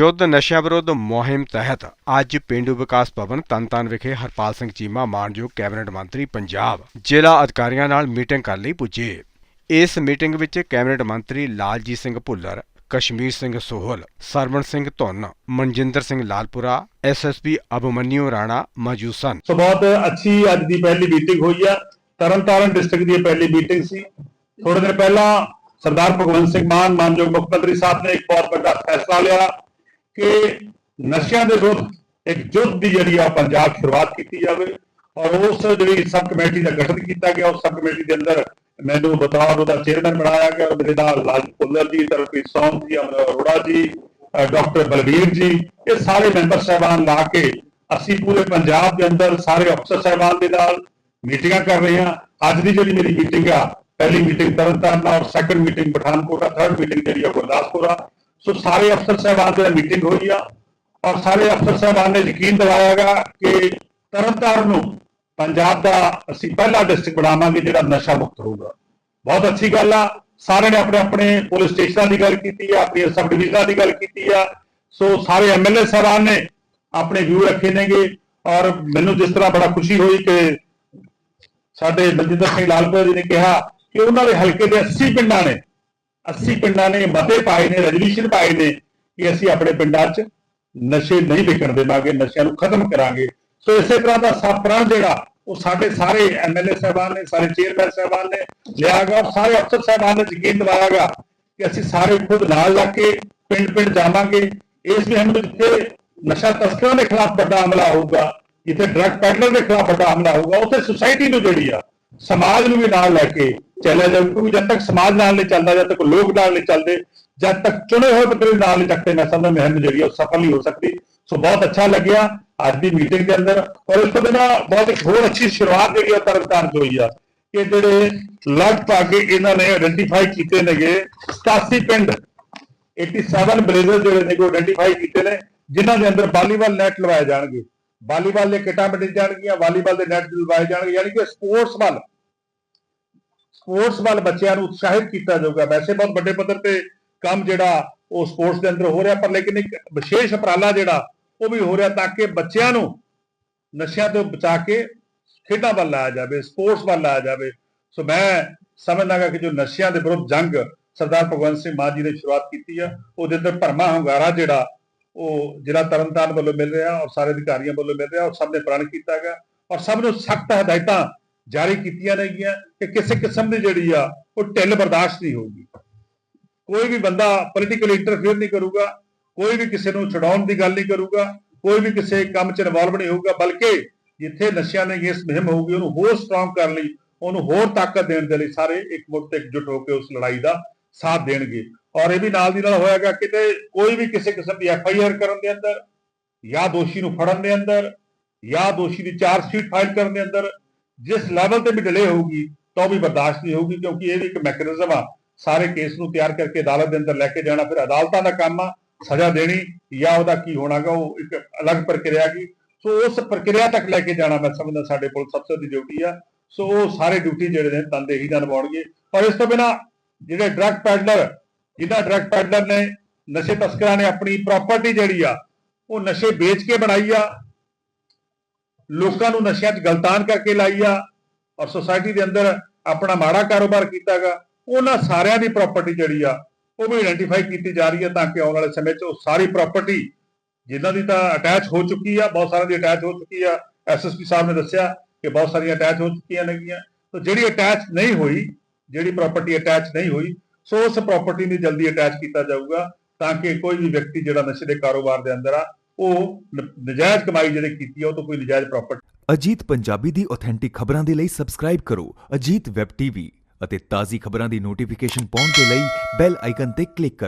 ਯੁੱਧ ਨਸ਼ਿਆਂ ਵਿਰੁੱਧ ਮੁਹਿੰਮ ਤਹਿਤ ਅੱਜ ਪਿੰਡੂ ਵਿਕਾਸ ਭਵਨ ਤਨਤਨ ਵਿਖੇ ਹਰਪਾਲ ਸਿੰਘ ਚੀਮਾ, ਮਾਨਯੋਗ ਕੈਬਨਿਟ ਮੰਤਰੀ ਪੰਜਾਬ, ਜ਼ਿਲ੍ਹਾ ਅਧਿਕਾਰੀਆਂ ਨਾਲ ਮੀਟਿੰਗ ਕਰਨ ਲਈ ਪੁੱਜੇ। ਇਸ ਮੀਟਿੰਗ ਵਿੱਚ ਕੈਬਨਿਟ ਮੰਤਰੀ ਲਾਲਜੀਤ ਸਿੰਘ ਭੁੱਲਰ, ਕਸ਼ਮੀਰ ਸਿੰਘ ਸੋਹਲ, ਸਰਵਣ ਸਿੰਘ ਧੁੰਨ, ਮਨਜਿੰਦਰ ਸਿੰਘ ਲਾਲਪੁਰਾ ਐਸਐਸਪੀ ਅਭਮਨਿਊ ਰਾਣਾ ਮੌਜੂਦ ਸਨ। ਸੋ ਬਹੁਤ ਅੱਛੀ ਅੱਜ ਦੀ ਪਹਿਲੀ ਮੀਟਿੰਗ ਹੋਈ ਆ। ਤਰਨਤਾਰਨ ਡਿਸਟ੍ਰਿਕਟ ਦੀ ਪਹਿਲੀ ਮੀਟਿੰਗ ਸੀ। ਥੋੜੇ ਦਿਨ ਪਹਿਲਾਂ ਸਰਦਾਰ ਭਗਵੰਤ ਸਿੰਘ ਮਾਨ, ਮਾਨਯੋਗ ਮੁੱਖ ਮੰਤਰੀ ਸਾਹਿਬ ਨੇ ਇੱਕ ਬਹੁਤ ਵੱਡਾ ਫੈਸਲਾ ਲਿਆ। ਕਿ ਨਸ਼ਿਆਂ ਦੇ ਵਿਰੁੱਧ ਇੱਕ ਜੁੱਧ ਦੀ ਜਿਹੜੀ ਆ ਪੰਜਾਬ ਸ਼ੁਰੂਆਤ ਕੀਤੀ ਜਾਵੇ ਔਰ ਉਸ ਜਿਹੜੀ ਸਬ ਕਮੇਟੀ ਦਾ ਗਠਨ ਕੀਤਾ ਗਿਆ, ਉਸ ਸਬ ਕਮੇਟੀ ਦੇ ਅੰਦਰ ਮੈਨੂੰ ਬਤੌਰ ਉਹਦਾ ਚੇਅਰਮੈਨ ਬਣਾਇਆ ਗਿਆ ਮੇਰੇ ਨਾਲ ਲਾਲ ਭੁੱਲਰ ਜੀ ਤਰਪ੍ਰੀਤ ਸੌਂਗ ਜੀ, ਅਮਰ ਅਰੋੜਾ ਜੀ ਡਾਕਟਰ ਬਲਵੀਰ ਜੀ, ਇਹ ਸਾਰੇ ਮੈਂਬਰ ਸਾਹਿਬਾਨ ਲਾ ਕੇ ਅਸੀਂ ਪੂਰੇ ਪੰਜਾਬ ਦੇ ਅੰਦਰ ਸਾਰੇ ਅਫਸਰ ਸਾਹਿਬਾਨ ਦੇ ਨਾਲ ਮੀਟਿੰਗਾਂ ਕਰ ਰਹੇ ਹਾਂ। ਅੱਜ ਦੀ ਜਿਹੜੀ ਮੇਰੀ ਮੀਟਿੰਗ ਆ, ਪਹਿਲੀ ਮੀਟਿੰਗ ਤਰਨਤਾਰਨ ਔਰ ਸੈਕੰਡ ਮੀਟਿੰਗ ਪਠਾਨਕੋਟ ਆ ਥਰਡ ਮੀਟਿੰਗ ਜਿਹੜੀ ਆ ਗੁਰਦਾਸਪੁਰ ਆ। ਸੋ ਸਾਰੇ ਅਫਸਰ ਸਾਹਿਬਾਨ ਦੇ ਮੀਟਿੰਗ ਹੋਈ ਆ ਔਰ ਸਾਰੇ ਅਫਸਰ ਸਾਹਿਬਾਨ ਨੇ ਯਕੀਨ ਦਿਵਾਇਆਗਾ ਕਿ ਤਰਨਤਾਰਨ ਨੂੰ ਪੰਜਾਬ ਦਾ ਅਸੀਂ ਪਹਿਲਾ ਡਿਸਟ੍ਰਿਕਟ ਬਣਾਵਾਂਗੇ ਜਿਹੜਾ ਨਸ਼ਾ ਮੁਕਤ ਹੋਊਗਾ। ਬਹੁਤ ਅੱਛੀ ਗੱਲ ਆ। ਸਾਰਿਆਂ ਨੇ ਆਪਣੇ ਆਪਣੇ ਪੁਲਿਸ ਸਟੇਸ਼ਨਾਂ ਦੀ ਗੱਲ ਕੀਤੀ ਆ ਆਪਣੀ ਸਬ ਡਿਵੀਜ਼ਨਾਂ ਦੀ ਗੱਲ ਕੀਤੀ ਆ। ਸੋ ਸਾਰੇ ਐਮਐਲਏ ਸਾਹਿਬਾਨ ਨੇ ਆਪਣੇ ਵਿਊ ਰੱਖੇ ਨੇਗੇ ਔਰ ਮੈਨੂੰ ਜਿਸ ਤਰ੍ਹਾਂ ਬੜਾ ਖੁਸ਼ੀ ਹੋਈ ਕਿ ਸਾਡੇ ਬਲਜਿੰਦਰ ਸਿੰਘ ਲਾਲਪੁਰਾ ਜੀ ਨੇ ਕਿਹਾ ਕਿ ਉਹਨਾਂ ਦੇ ਹਲਕੇ ਦੇ 80 ਪਿੰਡਾਂ ਨੇ 80 ਪਿੰਡਾਂ ਨੇ ਮਤੇ ਪਾਏ ਨੇ ਰੈਜ਼ੋਲੂਸ਼ਨ ਪਾਏ ਨੇ ਕਿ ਅਸੀਂ ਆਪਣੇ ਪਿੰਡਾਂ 'ਚ ਨਸ਼ੇ ਨਹੀਂ ਵਿਕਣ ਦੇਵਾਂਗੇ, ਨਸ਼ਿਆਂ ਨੂੰ ਖਤਮ ਕਰਾਂਗੇ। ਸੋ ਇਸੇ ਤਰ੍ਹਾਂ ਦਾ ਸਪਰਨ ਜਿਹੜਾ, ਉਹ ਸਾਡੇ ਸਾਰੇ ਐਮਐਲਏ ਸਾਹਿਬਾਨ ਨੇ, ਸਾਰੇ ਚੇਅਰਮੈਨ ਸਾਹਿਬਾਨ ਨੇ ਲਿਆ ਗਿਆ ਔਰ ਸਾਰੇ ਅਫਸਰ ਸਾਹਿਬਾਨ ਨੇ ਯਕੀਨ ਦਿਵਾਇਆ ਗਿਆ ਕਿ ਅਸੀਂ ਸਾਰੇ ਖੁਦ ਨਾਲ ਲੱਗ ਕੇ ਪਿੰਡ ਪਿੰਡ ਜਾਵਾਂਗੇ। ਇਸ ਮੁਹਿੰਮ ਵਿੱਚ ਜਿੱਥੇ ਨਸ਼ਾ ਤਸਕਰਾਂ ਦੇ ਖਿਲਾਫ ਵੱਡਾ ਹਮਲਾ ਹੋਊਗਾ, ਜਿੱਥੇ ਡਰੱਗ ਪੈਡਲਰ ਦੇ ਖਿਲਾਫ ਵੱਡਾ ਹਮਲਾ ਹੋਊਗਾ, ਉੱਥੇ ਸੁਸਾਇਟੀ ਨੂੰ ਜਿਹੜੀ ਆ ਸਮਾਜ ਨੂੰ ਵੀ ਨਾਲ ਲੈ ਕੇ ਚੱਲਿਆ ਜਾਵੇ, ਕਿਉਂਕਿ ਜਦ ਤੱਕ ਸਮਾਜ ਨਾਲ ਨਹੀਂ ਚੱਲਦਾ, ਜਦ ਤੱਕ ਲੋਕ ਨਾਲ ਨਹੀਂ ਚੱਲਦੇ, ਜਦ ਤੱਕ ਚੁਣੇ ਹੋਏ ਬੰਦੇ ਨਾਲ ਨਹੀਂ ਚੱਕਦੇ, ਮੈਂ ਸਮਝਦਾ ਮੁਹਿੰਮ ਜਿਹੜੀ ਉਹ ਸਫਲ ਨਹੀਂ ਹੋ ਸਕਦੀ। ਸੋ ਬਹੁਤ ਅੱਛਾ ਲੱਗਿਆ ਅੱਜ ਦੀ ਮੀਟਿੰਗ ਦੇ ਅੰਦਰ। ਔਰ ਇਸ ਤੋਂ ਬਿਨਾਂ ਬਹੁਤ ਇੱਕ ਹੋਰ ਅੱਛੀ ਸ਼ੁਰੂਆਤ ਜਿਹੜੀ ਆ ਤਰਨਤਾਰਨ ਤੋਂ ਹੋਈ ਆ ਕਿ ਜਿਹੜੇ ਲਗਭਗ ਇਹਨਾਂ ਨੇ ਆਇਡੈਂਟੀਫਾਈ ਕੀਤੇ ਨੇਗੇ 87 ਪਿੰਡ 87 ਬਲੇਜ਼ਰ ਜਿਹੜੇ ਨੇ ਕੋ ਆਇਡੈਂਟੀਫਾਈ ਕੀਤੇ ਨੇ, ਜਿਨ੍ਹਾਂ ਦੇ ਅੰਦਰ ਵਾਲੀਬਾਲ ਨੈਟ ਲਵਾਏ ਜਾਣਗੇ। ਵਾਲੀਬਾਲ ਦੇ ਕਿਟਾਂ ਬਣੇ ਜਾਣਗੀਆਂ, ਵਾਲੀਬਾਲ ਦੇ ਨੈਟ ਲਵਾਏ ਜਾਣਗੇ, ਯਾਨੀ ਕਿ ਸਪੋਰਟਸ ਵੱਲ ਸਪੋਰਟਸ ਵੱਲ ਬੱਚਿਆਂ ਨੂੰ ਉਤਸ਼ਾਹਿਤ ਕੀਤਾ ਜਾਊਗਾ। ਵੈਸੇ ਬਹੁਤ ਵੱਡੇ ਪੱਧਰ ਤੇ ਕੰਮ ਜਿਹੜਾ ਉਹ ਸਪੋਰਟਸ ਦੇ ਅੰਦਰ ਹੋ ਰਿਹਾ, ਪਰ ਲੇਕਿਨ ਇੱਕ ਵਿਸ਼ੇਸ਼ ਉਪਰਾਲਾ ਜਿਹੜਾ ਉਹ ਵੀ ਹੋ ਰਿਹਾ ਤਾਂ ਕਿ ਬੱਚਿਆਂ ਨੂੰ ਨਸ਼ਿਆਂ ਤੋਂ ਬਚਾ ਕੇ ਖੇਡਾਂ ਵੱਲ ਲਾਇਆ ਜਾਵੇ ਸਪੋਰਟਸ ਵੱਲ ਲਾਇਆ ਜਾਵੇ। ਸੋ ਮੈਂ ਸਮਝਦਾਗਾ ਕਿ ਜੋ ਨਸ਼ਿਆਂ ਦੇ ਵਿਰੁੱਧ ਜੰਗ ਸਰਦਾਰ ਭਗਵੰਤ ਸਿੰਘ ਮਾਨ ਜੀ ਨੇ ਸ਼ੁਰੂਆਤ ਕੀਤੀ ਆ, ਉਹਦੇ ਅੰਦਰ ਭਰਮਾ ਹੰਗਾਰਾ ਜਿਹੜਾ ਉਹ ਜਿਹੜਾ ਤਰਨਤਾਰਨ ਵੱਲੋਂ ਮਿਲ ਰਿਹਾ ਔਰ ਸਾਰੇ ਅਧਿਕਾਰੀਆਂ ਵੱਲੋਂ ਮਿਲ ਰਿਹਾ ਔਰ ਸਭ ਨੇ ਪ੍ਰਣ ਕੀਤਾ ਹੈਗਾ ਔਰ ਸਭ ਨੂੰ ਸਖਤ ਹਦਾਇਤਾਂ ਜਾਰੀ ਕੀਤੀਆਂ ਨੇਗੀਆਂ ਕਿ ਕਿਸੇ ਕਿਸਮ ਦੀ ਜਿਹੜੀ ਆ ਉਹ ਢਿੱਲ ਬਰਦਾਸ਼ਤ ਨਹੀਂ ਹੋਊਗੀ। ਕੋਈ ਵੀ ਬੰਦਾ ਪੋਲੀਟੀਕਲ ਇੰਟਰਫੇਅਰ ਨਹੀਂ ਕਰੂਗਾ, ਕੋਈ ਵੀ ਕਿਸੇ ਨੂੰ ਛਡਾਉਣ ਦੀ ਗੱਲ ਨਹੀਂ ਕਰੂਗਾ, ਕੋਈ ਵੀ ਕਿਸੇ ਕੰਮ 'ਚ ਇਨਵੋਲਵ ਨਹੀਂ ਹੋਊਗਾ, ਬਲਕਿ ਜਿੱਥੇ ਨਸ਼ਿਆਂ ਨੇ ਇਸ ਮੁਹਿੰਮ ਹੋਊਗੀ, ਉਹਨੂੰ ਹੋਰ ਸਟਰੋਂਗ ਕਰਨ ਲਈ, ਉਹਨੂੰ ਹੋਰ ਤਾਕਤ ਦੇਣ ਦੇ ਲਈ ਸਾਰੇ ਇੱਕ ਮੁੱਠ ਤੇ ਇਕਜੁੱਟ ਹੋ ਕੇ ਉਸ ਲੜਾਈ ਦਾ ਸਾਥ ਦੇਣਗੇ। ਔਰ ਇਹ ਵੀ ਨਾਲ ਦੀ ਨਾਲ ਹੋਇਆਗਾ ਕਿਤੇ ਕੋਈ ਵੀ ਕਿਸੇ ਕਿਸਮ ਦੀ ਐਫ ਆਈ ਆਰ ਕਰਨ ਦੇ ਅੰਦਰ, ਜਾਂ ਦੋਸ਼ੀ ਨੂੰ ਫੜਨ ਦੇ ਅੰਦਰ, ਜਾਂ ਦੋਸ਼ੀ ਦੀ ਚਾਰਜ ਸ਼ੀਟ ਫਾਈਲ ਕਰਨ ਦੇ ਅੰਦਰ, ਜਿਸ ਲੈਵਲ ਤੇ ਵੀ ਡਿਲੇ ਹੋਊਗੀ, ਤਾਂ ਉਹ ਵੀ ਬਰਦਾਸ਼ਤ ਨਹੀਂ ਹੋਊਗੀ, ਕਿਉਂਕਿ ਇਹ ਵੀ ਇੱਕ ਮੈਕੈਨਿਜ਼ਮ ਆ। ਸਾਰੇ ਕੇਸ ਨੂੰ ਤਿਆਰ ਕਰਕੇ ਅਦਾਲਤ ਦੇ ਅੰਦਰ ਲੈ ਕੇ ਜਾਣਾ, ਫਿਰ ਅਦਾਲਤਾਂ ਦਾ ਕੰਮ ਆ, ਸਜ਼ਾ ਦੇਣੀ, ਜਾਂ ਉਹਦਾ ਕੀ ਹੋਣਾਗਾ, ਉਹ ਇੱਕ ਅਲੱਗ ਪ੍ਰਕਿਰਿਆ ਕੀ ਸੋ ਉਸ ਪ੍ਰਕਿਰਿਆ ਤੱਕ ਲੈ ਕੇ ਜਾਣਾ ਮੈਂ ਸਮਝਦਾ, ਸਾਡੇ ਪੁਲਿਸ ਅਫਸਰ ਦੀ ਡਿਊਟੀ ਆ। ਸੋ ਉਹ ਸਾਰੇ ਡਿਊਟੀ ਜਿਹੜੇ ਨੇ, ਤਨਦੇਹੀ ਨਾਲ ਨਿਭਾਉਣਗੇ। ਪਰ ਇਸ ਤੋਂ ਬਿਨਾ ਜਿਹੜੇ ਡਰੱਗ ਪੈਡਲਰ ਜਿਹਨਾਂ ਡਰੱਗ ਪੈਡਲਰ ਨੇ ਨਸ਼ੇ ਤਸਕਰਾਂ ਨੇ ਆਪਣੀ ਪ੍ਰਾਪਰਟੀ ਜਿਹੜੀ ਆ, ਉਹ ਨਸ਼ੇ ਵੇਚ ਕੇ ਬਣਾਈ ਆ। ਲੋਕਾਂ ਨੂੰ ਨਸ਼ਿਆਂ 'ਚ ਗਲਤਾਨ ਕਰਕੇ ਲਾਈ ਆ ਔਰ ਸੋਸਾਇਟੀ ਦੇ ਅੰਦਰ ਆਪਣਾ ਮਾੜਾ ਕਾਰੋਬਾਰ ਕੀਤਾਗਾ ਉਹਨਾਂ ਸਾਰਿਆਂ ਦੀ ਪ੍ਰਾਪਰਟੀ ਜਿਹੜੀ ਆ, ਉਹ ਵੀ ਆਇਡੈਂਟੀਫਾਈ ਕੀਤੀ ਜਾ ਰਹੀ ਹੈ ਤਾਂ ਕਿ ਆਉਣ ਵਾਲੇ ਸਮੇਂ 'ਚ ਉਹ ਸਾਰੀ ਪ੍ਰਾਪਰਟੀ ਜਿਨ੍ਹਾਂ ਦੀ ਤਾਂ ਅਟੈਚ ਹੋ ਚੁੱਕੀ ਆ, ਬਹੁਤ ਸਾਰਿਆਂ ਦੀ ਅਟੈਚ ਹੋ ਚੁੱਕੀ ਆ। ਐਸਐਸਪੀ ਸਾਹਿਬ ਨੇ ਦੱਸਿਆ ਕਿ ਬਹੁਤ ਸਾਰੀਆਂ ਅਟੈਚ ਹੋ ਚੁੱਕੀਆਂ ਨੇਗੀਆਂ। ਤਾਂ ਜਿਹੜੀ ਅਟੈਚ ਨਹੀਂ ਹੋਈ ਜਿਹੜੀ ਪ੍ਰਾਪਰਟੀ ਅਟੈਚ ਨਹੀਂ ਹੋਈ, ਸੋ ਉਸ ਪ੍ਰਾਪਰਟੀ ਨੂੰ ਜਲਦੀ ਅਟੈਚ ਕੀਤਾ ਜਾਊਗਾ ਤਾਂ ਕਿ ਕੋਈ ਵੀ ਵਿਅਕਤੀ ਜਿਹੜਾ ਨਸ਼ੇ ਦੇ ਕਾਰੋਬਾਰ ਦੇ ਅੰਦਰ ਆ, ਉਹ ਨਜਾਇਜ਼ ਕਮਾਈ ਜਿਹੜੀ ਕੀਤੀ ਆ, ਉਹ ਤੋਂ ਕੋਈ ਨਜਾਇਜ਼ ਪ੍ਰਾਪਰਟੀ ਅਜੀਤ ਪੰਜਾਬੀ ਦੀ ਆਥੈਂਟਿਕ ਖਬਰਾਂ ਦੇ ਲਈ ਸਬਸਕ੍ਰਾਈਬ ਕਰੋ ਅਜੀਤ ਵੈਬ ਟੀਵੀ ਅਤੇ ਤਾਜ਼ੀ ਖਬਰਾਂ ਦੀ ਨੋਟੀਫਿਕੇਸ਼ਨ ਪਾਉਣ ਦੇ ਲਈ ਬੈਲ ਆਈਕਨ ਤੇ ਕਲਿੱਕ ਕਰੋ।